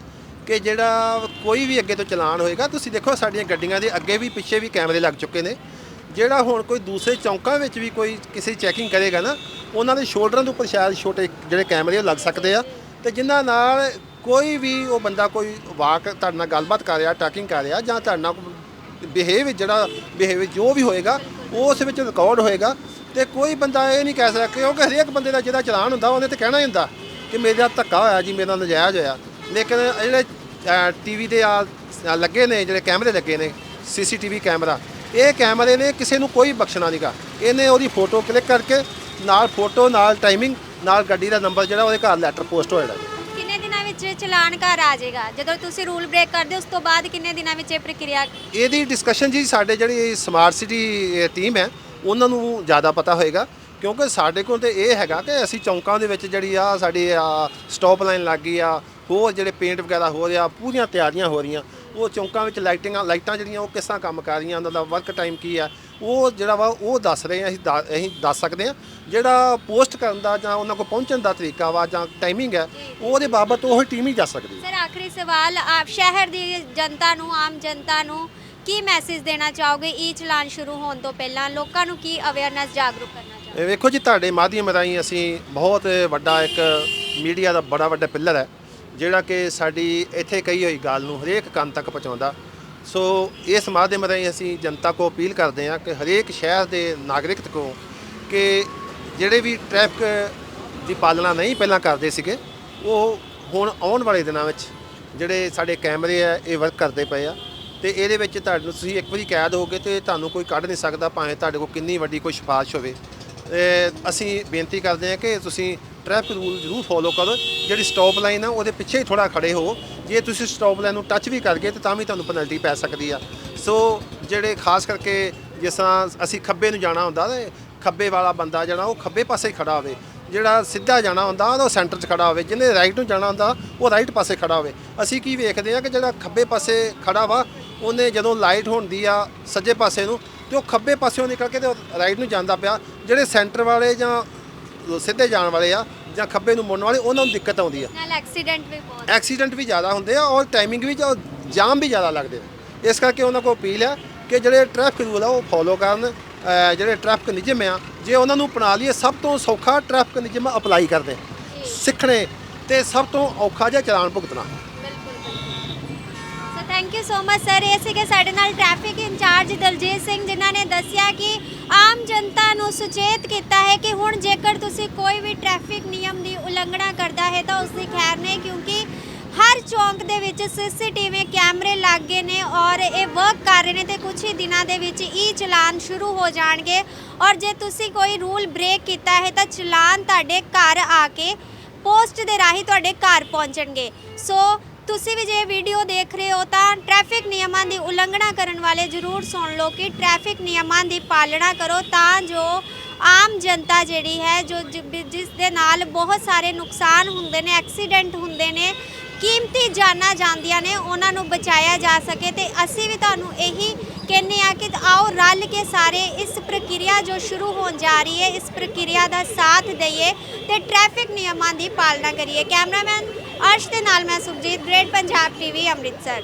ਕਿ ਜਿਹੜਾ ਕੋਈ ਵੀ ਅੱਗੇ ਤੋਂ ਚਲਾਨ ਹੋਏਗਾ, ਤੁਸੀਂ ਦੇਖੋ ਸਾਡੀਆਂ ਗੱਡੀਆਂ ਦੇ ਅੱਗੇ ਵੀ ਪਿੱਛੇ ਵੀ ਕੈਮਰੇ ਲੱਗ ਚੁੱਕੇ ਨੇ। ਜਿਹੜਾ ਹੁਣ ਕੋਈ ਦੂਸਰੇ ਚੌਂਕਾਂ ਵਿੱਚ ਵੀ ਕੋਈ ਕਿਸੇ ਚੈਕਿੰਗ ਕਰੇਗਾ ਨਾ, ਉਹਨਾਂ ਦੇ ਸ਼ੋਲਡਰਾਂ ਦੇ ਉੱਪਰ ਸ਼ਾਇਦ ਛੋਟੇ ਜਿਹੜੇ ਕੈਮਰੇ ਉਹ ਲੱਗ ਸਕਦੇ ਆ। ਤੇ ਜਿਨ੍ਹਾਂ ਨਾਲ ਕੋਈ ਵੀ ਉਹ ਬੰਦਾ ਕੋਈ ਵਾਕ, ਤੁਹਾਡੇ ਨਾਲ ਗੱਲਬਾਤ ਕਰ ਰਿਹਾ ਟਾਕਿੰਗ ਕਰ ਰਿਹਾ ਜਾਂ ਤੁਹਾਡੇ ਨਾਲ ਬਿਹੇਵ ਜਿਹੜਾ ਬਿਹੇਵ ਜੋ ਵੀ ਹੋਏਗਾ, ਉਸ ਵਿੱਚ ਰਿਕਾਰਡ ਹੋਏਗਾ ਤੇ ਕੋਈ ਬੰਦਾ ਇਹ ਨਹੀਂ ਕਹਿ ਸਕਦਾ ਕਿਉਂਕਿ ਹਰੇਕ ਬੰਦੇ ਦਾ ਜਿਹੜਾ ਚਲਾਨ ਹੁੰਦਾ, ਉਹਨੇ ਤੇ ਕਹਿਣਾ ਹੀ ਹੁੰਦਾ ਕਿ ਮੇਰਾ ਧੱਕਾ ਹੋਇਆ ਜੀ, ਮੇਰਾ ਨਾਲ ਨਜਾਇਜ਼ ਹੋਇਆ। ਲੇਕਿਨ ਇਹ ਜਿਹੜੇ ਟੀਵੀ ਦੇ ਆ ਲੱਗੇ ਨੇ, ਜਿਹੜੇ ਕੈਮਰੇ ਲੱਗੇ ਨੇ ਸੀਸੀਟੀਵੀ ਕੈਮਰਾ, ਇਹ ਕੈਮਰੇ ਨੇ ਕਿਸੇ ਨੂੰ ਕੋਈ ਬਖਸ਼ਣਾ ਨਹੀਂਗਾ ਇਹਨੇ ਉਹਦੀ ਫੋਟੋ ਕਲਿੱਕ ਕਰਕੇ, ਨਾਲ ਫੋਟੋ, ਨਾਲ ਟਾਈਮਿੰਗ ਨਾਲ ਗੱਡੀ ਦਾ ਨੰਬਰ ਜਿਹੜਾ, ਉਹਦੇ ਘਰ ਲੈਟਰ ਪੋਸਟ ਹੋ ਵਿੱਚ ਚਲਾਨ ਘਰ ਆ ਜਾਏਗਾ? ਜਦੋਂ ਤੁਸੀਂ ਰੂਲ ਬ੍ਰੇਕ ਕਰਦੇ ਹੋ ਉਸ ਤੋਂ ਬਾਅਦ ਕਿੰਨੇ ਦਿਨਾਂ ਵਿੱਚ ਇਹ ਪ੍ਰਕਿਰਿਆ? ਇਹਦੀ ਡਿਸਕਸ਼ਨ ਜੀ ਸਾਡੇ ਜਿਹੜੀ ਸਮਾਰਟ ਸਿਟੀ ਟੀਮ ਹੈ, ਉਹਨਾਂ ਨੂੰ ਜ਼ਿਆਦਾ ਪਤਾ ਹੋਏਗਾ। ਕਿਉਂਕਿ ਸਾਡੇ ਕੋਲ ਤੇ ਇਹ ਹੈਗਾ ਕਿ ਅਸੀਂ ਚੌਂਕਾਂ ਦੇ ਵਿੱਚ ਜਿਹੜੀ ਆ, ਸਾਡੀ ਆ ਸਟਾਪ ਲਾਈਨ ਲੱਗ ਗਈ ਆ, ਹੋਰ ਜਿਹੜੇ ਪੇਂਟ ਵਗੈਰਾ ਹੋ ਰਿਹਾ, ਪੂਰੀਆਂ ਤਿਆਰੀਆਂ ਹੋ ਰਹੀਆਂ। ਉਹ ਚੌਂਕਾਂ ਵਿੱਚ ਲਾਈਟਿੰਗਾਂ ਲਾਈਟਾਂ ਜਿਹੜੀਆਂ ਉਹ ਕਿਸ ਤਰ੍ਹਾਂ ਕੰਮ ਕਰ ਰਹੀਆਂ ਉਹਨਾਂ ਦਾ ਵਰਕ ਟਾਈਮ ਕੀ ਆ ਉਹ ਜਿਹੜਾ ਵਾ ਉਹ ਦੱਸ ਰਹੇ ਆ ਅਸੀਂ ਦਾ- ਅਸੀਂ ਦੱਸ ਸਕਦੇ ਆ। ਜਿਹੜਾ ਪੋਸਟ ਕਰਨ ਦਾ ਜਾਂ ਉਹਨਾਂ ਕੋਲ ਪਹੁੰਚਣ ਦਾ ਤਰੀਕਾ ਵਾ ਜਾਂ ਟਾਈਮਿੰਗ ਹੈ ਉਹਦੇ ਬਾਬਤ ਉਹ ਟੀਮ ਹੀ ਦੱਸ ਸਕਦੀ ਹੈ ਸਰ ਆਖਰੀ ਸਵਾਲ ਆਪ ਸ਼ਹਿਰ ਦੀ ਜਨਤਾ ਨੂੰ ਆਮ ਜਨਤਾ ਨੂੰ ਕੀ ਮੈਸੇਜ ਦੇਣਾ ਚਾਹੋਗੇ? ਈ ਚਲਾਨ ਸ਼ੁਰੂ ਹੋਣ ਤੋਂ ਪਹਿਲਾਂ ਲੋਕਾਂ ਨੂੰ ਕੀ ਅਵੇਅਰਨੈਸ ਜਾਗਰੂਕ ਕਰਨਾ ਚਾਹੋਗੇ? ਇਹ ਵੇਖੋ ਜੀ ਤੁਹਾਡੇ ਮਾਧਿਅਮ ਰਾਹੀਂ ਅਸੀਂ ਬਹੁਤ ਵੱਡਾ ਇੱਕ ਮੀਡੀਆ ਦਾ ਬੜਾ ਵੱਡਾ ਪਿੱਲਰ ਹੈ। ਜਿਹੜਾ ਕਿ ਸਾਡੀ ਇੱਥੇ ਕਹੀ ਹੋਈ ਗੱਲ ਨੂੰ ਹਰੇਕ ਕੰਨ ਤੱਕ ਪਹੁੰਚਾਉਂਦਾ। ਸੋ ਇਸ ਮਾਧਿਅਮ ਰਾਹੀਂ ਅਸੀਂ ਜਨਤਾ ਕੋ ਅਪੀਲ ਕਰਦੇ ਹਾਂ ਕਿ ਹਰੇਕ ਸ਼ਹਿਰ ਦੇ ਨਾਗਰਿਕ ਕੋ ਕਿ ਜਿਹੜੇ ਵੀ ਟ੍ਰੈਫਿਕ ਦੀ ਪਾਲਣਾ ਨਹੀਂ ਪਹਿਲਾਂ ਕਰਦੇ ਸੀਗੇ, ਉਹ ਹੁਣ ਆਉਣ ਵਾਲੇ ਦਿਨਾਂ ਵਿੱਚ ਜਿਹੜੇ ਸਾਡੇ ਕੈਮਰੇ ਆ, ਇਹ ਵਰਕ ਕਰਦੇ ਪਏ ਆ। ਤੇ ਇਹਦੇ ਵਿੱਚ ਤੁਹਾਨੂੰ ਤੁਸੀਂ ਇੱਕ ਵਾਰੀ ਕੈਦ ਹੋਗੇ ਤੇ ਤੁਹਾਨੂੰ ਕੋਈ ਕੱਢ ਨਹੀਂ ਸਕਦਾ, ਭਾਵੇਂ ਤੁਹਾਡੇ ਕੋਲ ਕਿੰਨੀ ਵੱਡੀ ਕੋਈ ਸਿਫਾਰਿਸ਼ ਹੋਵੇ। ਅਸੀਂ ਬੇਨਤੀ ਕਰਦੇ ਹਾਂ ਕਿ ਤੁਸੀਂ ਟ੍ਰੈਫਿਕ ਰੂਲ ਜ਼ਰੂਰ ਫੋਲੋ ਕਰੋ। ਜਿਹੜੀ ਸਟਾਪ ਲਾਈਨ ਆ, ਉਹਦੇ ਪਿੱਛੇ ਹੀ ਥੋੜਾ ਖੜੇ ਹੋ। ਜੇ ਤੁਸੀਂ ਸਟਾਪ ਲਾਈਨ ਨੂੰ ਟੱਚ ਵੀ ਕਰ ਗਏ, ਤੇ ਤਾਂ ਵੀ ਤੁਹਾਨੂੰ ਪੈਨਲਟੀ ਪੈ ਸਕਦੀ ਆ। ਸੋ ਜਿਹੜੇ ਖਾਸ ਕਰਕੇ ਜਿਸ ਤਰ੍ਹਾਂ ਅਸੀਂ ਖੱਬੇ ਨੂੰ ਜਾਣਾ ਹੁੰਦਾ, ਤੇ ਖੱਬੇ ਵਾਲਾ ਬੰਦਾ ਜਿਹੜਾ, ਉਹ ਖੱਬੇ ਪਾਸੇ ਹੀ ਖੜਾ ਹੋਵੇ। ਜਿਹੜਾ ਸਿੱਧਾ ਜਾਣਾ ਹੁੰਦਾ ਉਹ ਸੈਂਟਰ 'ਚ ਖੜਾ ਹੋਵੇ। ਜਿਹਨੇ ਰਾਈਟ ਨੂੰ ਜਾਣਾ ਹੁੰਦਾ, ਉਹ ਰਾਈਟ ਪਾਸੇ ਖੜਾ ਹੋਵੇ। ਅਸੀਂ ਕੀ ਵੇਖਦੇ ਆ ਕਿ ਜਿਹੜਾ ਖੱਬੇ ਪਾਸੇ ਖੜਾ ਵਾ, ਉਹਨੇ ਜਦੋਂ ਲਾਈਟ ਹੁੰਦੀ ਆ ਸੱਜੇ ਪਾਸੇ ਨੂੰ, ਤੇ ਉਹ ਖੱਬੇ ਪਾਸਿਓਂ ਨਿਕਲ ਕੇ ਤੇ ਰਾਈਟ ਨੂੰ ਜਾਂਦਾ ਪਿਆ। ਜਿਹੜੇ ਸੈਂਟਰ ਵਾਲੇ ਜਾਂ ਸਿੱਧੇ ਜਾਣ ਵਾਲੇ ਆ ਜਾਂ ਖੱਬੇ ਨੂੰ ਮੁੜਨ ਵਾਲੇ ਉਹਨਾਂ ਨੂੰ ਦਿੱਕਤ ਆਉਂਦੀ ਆ। ਨਾਲ ਐਕਸੀਡੈਂਟ ਵੀ ਬਹੁਤ ਐਕਸੀਡੈਂਟ ਵੀ ਜ਼ਿਆਦਾ ਹੁੰਦੇ ਆ ਔਰ ਟਾਈਮਿੰਗ ਵੀ ਜਾਂ ਜਾਮ ਵੀ ਜ਼ਿਆਦਾ ਲੱਗਦੇ ਆ। ਇਸ ਕਰਕੇ ਉਹਨਾਂ ਕੋਲ ਅਪੀਲ ਆ ਕਿ ਜਿਹੜੇ ਟ੍ਰੈਫਿਕ ਰੂਲ ਆ ਉਹ ਫੋਲੋ ਕਰਨ ਜਿਹੜੇ ਟ੍ਰੈਫਿਕ ਨਿਯਮ ਆ ਜੇ ਉਹਨਾਂ ਨੂੰ ਅਪਣਾ ਲਈਏ ਸਭ ਤੋਂ ਸੌਖਾ ਟ੍ਰੈਫਿਕ ਨਿਯਮ ਅਪਲਾਈ ਕਰਦੇ ਸਿੱਖਣੇ ਤੇ ਸਭ ਤੋਂ ਔਖਾ ਜਿਹਾ challan ਭੁਗਤਣਾ। Thank you so much sir ਇਹ ਸੀਗੇ ਸਾਡੇ ਨਾਲ ਟ੍ਰੈਫਿਕ ਇੰਚਾਰਜ ਦਲਜੀਤ ਸਿੰਘ, ਜਿਨ੍ਹਾਂ ਨੇ ਦੱਸਿਆ ਕਿ ਆਮ ਜਨਤਾ ਨੂੰ ਸੁਚੇਤ ਕੀਤਾ ਹੈ ਕਿ ਹੁਣ ਜੇਕਰ ਤੁਸੀਂ ਕੋਈ ਵੀ ਟ੍ਰੈਫਿਕ ਨਿਯਮ ਦੀ ਉਲੰਘਣਾ ਕਰਦਾ ਹੈ ਤਾਂ ਉਸ ਦੀ ਖੈਰ ਨਹੀਂ, ਕਿਉਂਕਿ ਹਰ ਚੌਂਕ ਦੇ ਵਿੱਚ ਸੀਸੀਟੀਵੀ ਕੈਮਰੇ ਲੱਗ ਗਏ ਨੇ ਔਰ ਇਹ ਵਰਕ ਕਰ ਰਹੇ ਨੇ ਤੇ ਕੁਝ ਹੀ ਦਿਨਾਂ ਦੇ ਵਿੱਚ ਈ ਚਲਾਨ ਸ਼ੁਰੂ ਹੋ ਜਾਣਗੇ। ਔਰ ਜੇ ਤੁਸੀਂ ਕੋਈ ਰੂਲ ਬ੍ਰੇਕ ਕੀਤਾ ਹੈ ਤਾਂ ਚਲਾਨ ਤੁਹਾਡੇ ਘਰ ਆ ਕੇ ਪੋਸਟ ਦੇ ਰਾਹੀਂ ਤੁਹਾਡੇ ਘਰ ਪਹੁੰਚਣਗੇ। ਸੋ ਤੁਸੀਂ ਵੀ ਜੇ ਵੀਡੀਓ ਦੇਖ ਰਹੇ ਹੋ ਤਾਂ ਟ੍ਰੈਫਿਕ ਨਿਯਮਾਂ ਦੀ ਉਲੰਘਣਾ ਕਰਨ ਵਾਲੇ ਜ਼ਰੂਰ ਸੁਣ ਲਓ ਕਿ ਟ੍ਰੈਫਿਕ ਨਿਯਮਾਂ ਦੀ ਪਾਲਣਾ ਕਰੋ ਤਾਂ ਜੋ ਆਮ ਜਨਤਾ ਜਿਹੜੀ ਹੈ, ਜੋ ਜ- ਜਿਸ ਦੇ ਨਾਲ ਬਹੁਤ ਸਾਰੇ ਨੁਕਸਾਨ ਹੁੰਦੇ ਨੇ ਐਕਸੀਡੈਂਟ ਹੁੰਦੇ ਨੇ, ਕੀਮਤੀ ਜਾਨਾਂ ਜਾਂਦੀਆਂ ਨੇ, ਉਹਨਾਂ ਨੂੰ ਬਚਾਇਆ ਜਾ ਸਕੇ ਤੇ ਅਸੀਂ ਵੀ ਤੁਹਾਨੂੰ ਇਹੀ ਕਹਿੰਦੇ ਆ ਕਿ ਆਓ ਰਲ ਕੇ ਸਾਰੇ ਇਸ ਪ੍ਰਕਿਰਿਆ ਜੋ ਸ਼ੁਰੂ ਹੋਣ ਜਾ ਰਹੀ ਹੈ, ਇਸ ਪ੍ਰਕਿਰਿਆ ਦਾ ਸਾਥ ਦਈਏ ਤੇ ਟ੍ਰੈਫਿਕ ਨਿਯਮਾਂ ਦੀ ਪਾਲਣਾ ਕਰੀਏ। ਕੈਮਰਾਮੈਨ ਅਰਸ਼ ਦੇ ਨਾਲ ਮੈਂ ਸੁਖਜੀਤ ਗ੍ਰੇਟ ਪੰਜਾਬ ਟੀਵੀ ਅੰਮ੍ਰਿਤਸਰ।